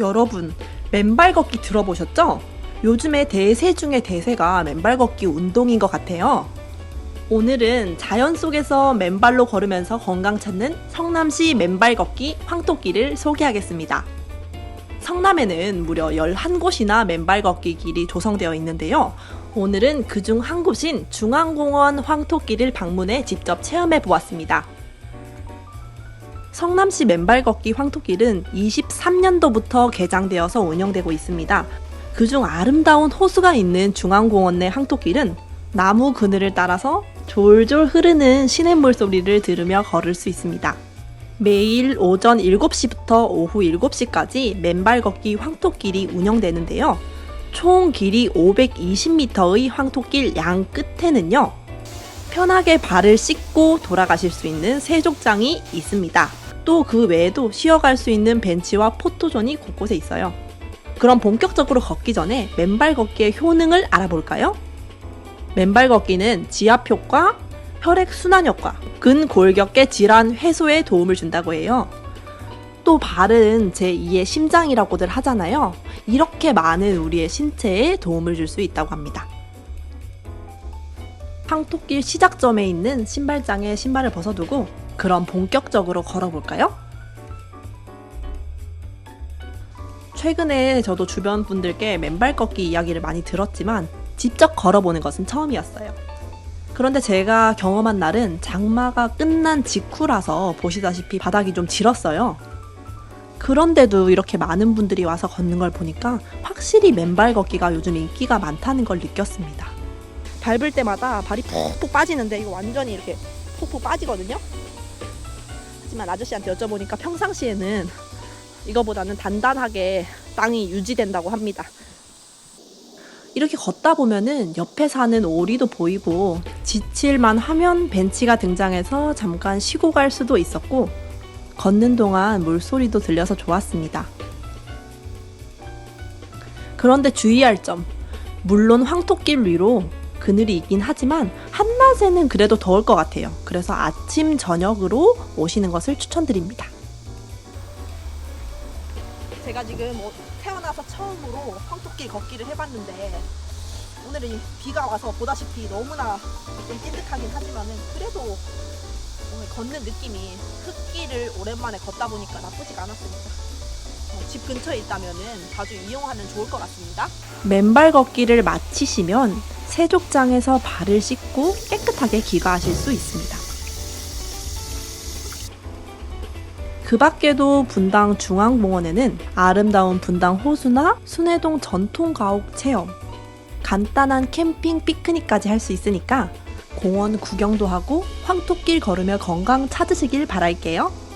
여러분, 맨발 걷기 들어보셨죠? 요즘에 대세 중에 대세가 맨발 걷기 운동인 것 같아요. 오늘은 자연 속에서 맨발로 걸으면서 건강 찾는 성남시 맨발 걷기 황토길을 소개하겠습니다. 성남에는 무려 11곳이나 맨발 걷기 길이 조성되어 있는데요. 오늘은 그중 한 곳인 중앙공원 황토길을 방문해 직접 체험해 보았습니다. 성남시 맨발 걷기 황토길은 23년도부터 개장되어서 운영되고 있습니다. 그중 아름다운 호수가 있는 중앙공원 내 황토길은 나무 그늘을 따라서 졸졸 흐르는 시냇물 소리를 들으며 걸을 수 있습니다. 매일 오전 7시부터 오후 7시까지 맨발 걷기 황토길이 운영되는데요. 총 길이 520m의 황토길 양 끝에는요. 편하게 발을 씻고 돌아가실 수 있는 세족장이 있습니다. 또 그 외에도 쉬어갈 수 있는 벤치와 포토존이 곳곳에 있어요. 그럼 본격적으로 걷기 전에 맨발 걷기의 효능을 알아볼까요? 맨발 걷기는 지압 효과, 혈액 순환 효과, 근골격계 질환 해소에 도움을 준다고 해요. 또 발은 제2의 심장이라고들 하잖아요. 이렇게 많은 우리의 신체에 도움을 줄 수 있다고 합니다. 황토길 시작점에 있는 신발장에 신발을 벗어두고 그럼 본격적으로 걸어볼까요? 최근에 저도 주변 분들께 맨발 걷기 이야기를 많이 들었지만 직접 걸어보는 것은 처음이었어요. 그런데 제가 경험한 날은 장마가 끝난 직후라서 보시다시피 바닥이 좀 질었어요. 그런데도 이렇게 많은 분들이 와서 걷는 걸 보니까 확실히 맨발 걷기가 요즘 인기가 많다는 걸 느꼈습니다. 밟을 때마다 발이 푹푹 빠지는데 이거 완전히 이렇게 푹푹 빠지거든요. 하지만 아저씨한테 여쭤보니까 평상시에는 이거보다는 단단하게 땅이 유지된다고 합니다. 이렇게 걷다 보면은 옆에 사는 오리도 보이고 지칠만 하면 벤치가 등장해서 잠깐 쉬고 갈 수도 있었고 걷는 동안 물소리도 들려서 좋았습니다. 그런데 주의할 점. 물론 황토길 위로 그늘이 있긴 하지만 한낮에는 그래도 더울 것 같아요. 그래서 아침, 저녁으로 오시는 것을 추천드립니다. 제가 지금 뭐 태어나서 처음으로 황토길 걷기를 해봤는데 오늘은 비가 와서 보다시피 너무나 좀 찐득하긴 하지만은 그래도 오늘 걷는 느낌이 흙길을 오랜만에 걷다 보니까 나쁘지가 않았습니다. 어, 집 근처에 있다면은 자주 이용하면 좋을 것 같습니다. 맨발 걷기를 마치시면 세족장에서 발을 씻고 깨끗하게 귀가하실 수 있습니다. 그 밖에도 분당 중앙공원에는 아름다운 분당 호수나 순회동 전통 가옥 체험, 간단한 캠핑 피크닉까지 할 수 있으니까 공원 구경도 하고 황토길 걸으며 건강 찾으시길 바랄게요.